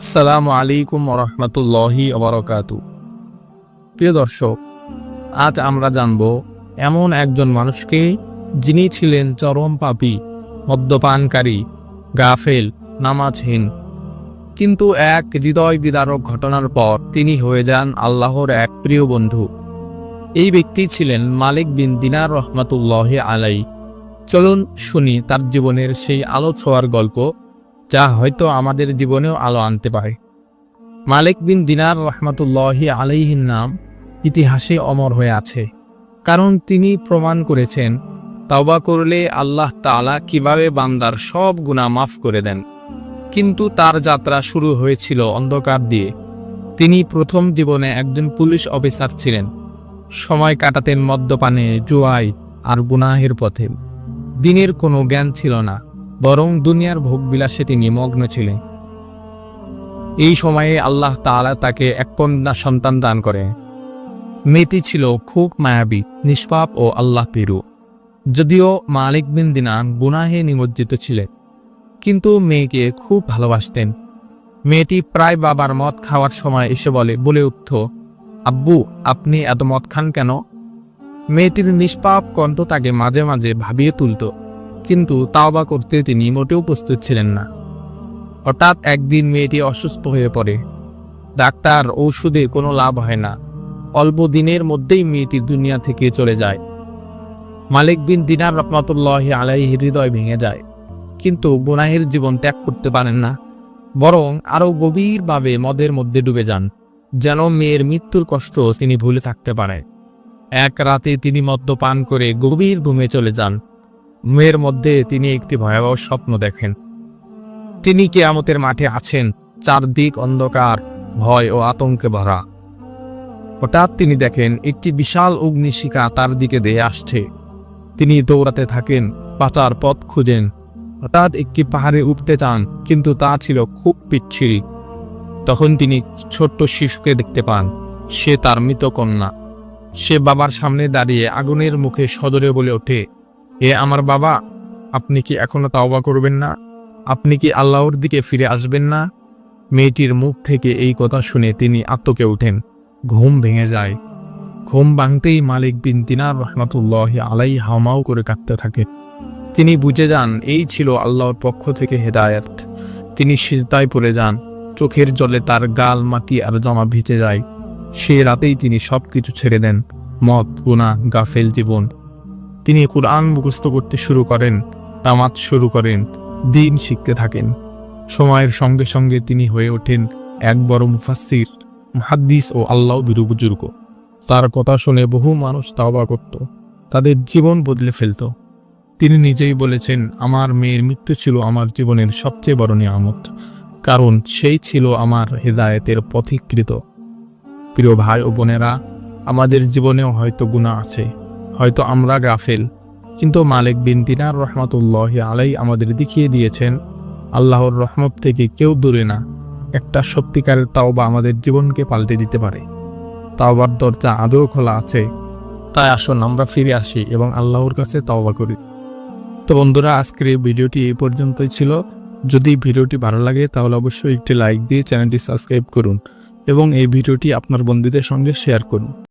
আসসালামু আলাইকুম রহমতুল্লাহি অবরকাতু প্রিয় দর্শক, আজ আমরা জানব এমন একজন মানুষকে যিনি ছিলেন চরম পাপী, মদ্যপানকারী, গাফেল, নামাজহীন। কিন্তু এক হৃদয় বিদারক ঘটনার পর তিনি হয়ে যান আল্লাহর এক প্রিয় বন্ধু। এই ব্যক্তি ছিলেন মালিক বিন দিনার রহমতুল্লাহ আলাই চলুন শুনি তার জীবনের সেই আলো ছোঁয়ার গল্প যা হয়তো আমাদের জীবনেও আলো আনতে পারে। মালিক বিন দিনার রহমতুল্লাহি আলাইহির নাম ইতিহাসে অমর হয়ে আছে। কারণ তিনি প্রমাণ করেছেন, তাওবা করলে আল্লাহ তাআলা কীভাবে বান্দার সব গুনাহ মাফ করে দেন। কিন্তু তার যাত্রা শুরু হয়েছিল অন্ধকার দিয়ে। তিনি প্রথম জীবনে একজন পুলিশ অফিসার ছিলেন। সময় কাটাতেন মদ্যপানে জুয়াই আর গুনাহের পথে। দিনের কোনো জ্ঞান ছিল না। বরং দুনিয়ার ভোগবিলাসে তিনি মগ্ন ছিলেন। এই সময়ে আল্লাহ তাআলা তাকে এক কন্যা সন্তান দান করে মেয়েটি ছিল খুব মায়াবী, নিষ্পাপ ও আল্লাহ পিরু যদিও মালিক বিন দিনান গুনাহে নিমজ্জিত ছিলেন, কিন্তু মেয়েকে খুব ভালোবাসতেন। মেয়েটি প্রায় বাবার মদ খাওয়ার সময় এসে বলে বলে উঠত, আব্বু, আপনি এত মদ খান কেন? মেয়েটির নিষ্পাপ কণ্ঠ তাকে মাঝে মাঝে ভাবিয়ে তুলত। কিন্তু তাওবা করতে তিনি মোটেও প্রস্তুত ছিলেন না। হঠাৎ একদিন মেয়েটি অসুস্থ হয়ে পড়ে। ডাক্তার ঔষধে কোনো লাভ হয় না। অল্প দিনের মধ্যেই মেয়েটি দুনিয়া থেকে চলে যায়। মালিক বিন দিনার রহমতুল্লাহ আলাই হৃদয় ভেঙে যায়। কিন্তু গুনাহের জীবন ত্যাগ করতে পারেন না। বরং আরও গভীরভাবে মদের মধ্যে ডুবে যান, যেন মেয়ের মৃত্যুর কষ্ট তিনি ভুলে থাকতে পারে এক রাতে তিনি মদ্যপান করে গভীর ঘুমে চলে যান। মেয়ের মধ্যে তিনি একটি ভয়াবহ স্বপ্ন দেখেন। তিনি কেয়ামতের মাঠে আছেন, চারদিক অন্ধকার, ভয় ও আতঙ্কে ভরা। হঠাৎ তিনি দেখেন, একটি বিশাল অগ্নিশিখা তার দিকে দেয়ে আসছে। তিনি দৌড়াতে থাকেন, বাঁচার পথ খুঁজেন। হঠাৎ একটি পাহাড়ে উঠতে চান, কিন্তু তা ছিল খুব পিচ্ছিরি। তখন তিনি ছোট্ট শিশুকে দেখতে পান। সে তার মৃত কন্যা। সে বাবার সামনে দাঁড়িয়ে আগুনের মুখে সদরে বলে ওঠে এ আমার বাবা, আপনি কি এখনও তাওবা করবেন না? আপনি কি আল্লাহর দিকে ফিরে আসবেন না? মেয়েটির মুখ থেকে এই কথা শুনে তিনি আত্মকে ওঠেন। ঘুম ভেঙে যায়। ঘুম ভাঙতেই মালিক বিন দিনার রহমাতুল্লাহ আলাই হামাও করে কাঁদতে থাকে। তিনি বুঝে যান, এই ছিল আল্লাহর পক্ষ থেকে হেদায়ত। তিনি সিজদায় পড়ে যান। চোখের জলে তার গাল, মাটি আর জামা ভিজে যায়। সে রাতেই তিনি সব কিছু ছেড়ে দেন। মদ গুণা গাফেল জীবন। তিনি কোরআন মুখস্থ করতে শুরু করেন তামাত শুরু করেন, দিন শিখতে থাকেন। সময়ের সঙ্গে সঙ্গে তিনি হয়ে ওঠেন এক বড় মুফাসির মুহাদ্দিস ও আল্লাহ বিরু বুজুর্গ। তার কথা শুনে বহু মানুষ তাওবা করত, তাদের জীবন বদলে ফেলত। তিনি নিজেই বলেছেন, আমার মেয়ের মৃত্যু ছিল আমার জীবনের সবচেয়ে বড় নিয়ামত, কারণ সেই ছিল আমার হেদায়েতের পথিকৃত। প্রিয় ভাই ও বোনেরা, আমাদের জীবনেও হয়তো গুণা আছে। হয়তো আমরা গাফেল। কিন্তু মালিক বিন দিনার রহমতুল্লাহ আলাই আমাদের দেখিয়ে দিয়েছেন, আল্লাহর রহমত থেকে কেউ দূরে না। একটা সত্যিকারের তাওবা আমাদের জীবনকে পাল্টে দিতে পারে। তাওবার দরজা আদৌ খোলা আছে। তাই আসুন আমরা ফিরে আসি এবং আল্লাহর কাছে তাওবা করি। তো বন্ধুরা, আজকের এই ভিডিওটি এই পর্যন্তই ছিল। যদি ভিডিওটি ভালো লাগে, তাহলে অবশ্যই একটি লাইক দিয়ে চ্যানেলটি সাবস্ক্রাইব করুন এবং এই ভিডিওটি আপনার বন্ধুদের সঙ্গে শেয়ার করুন।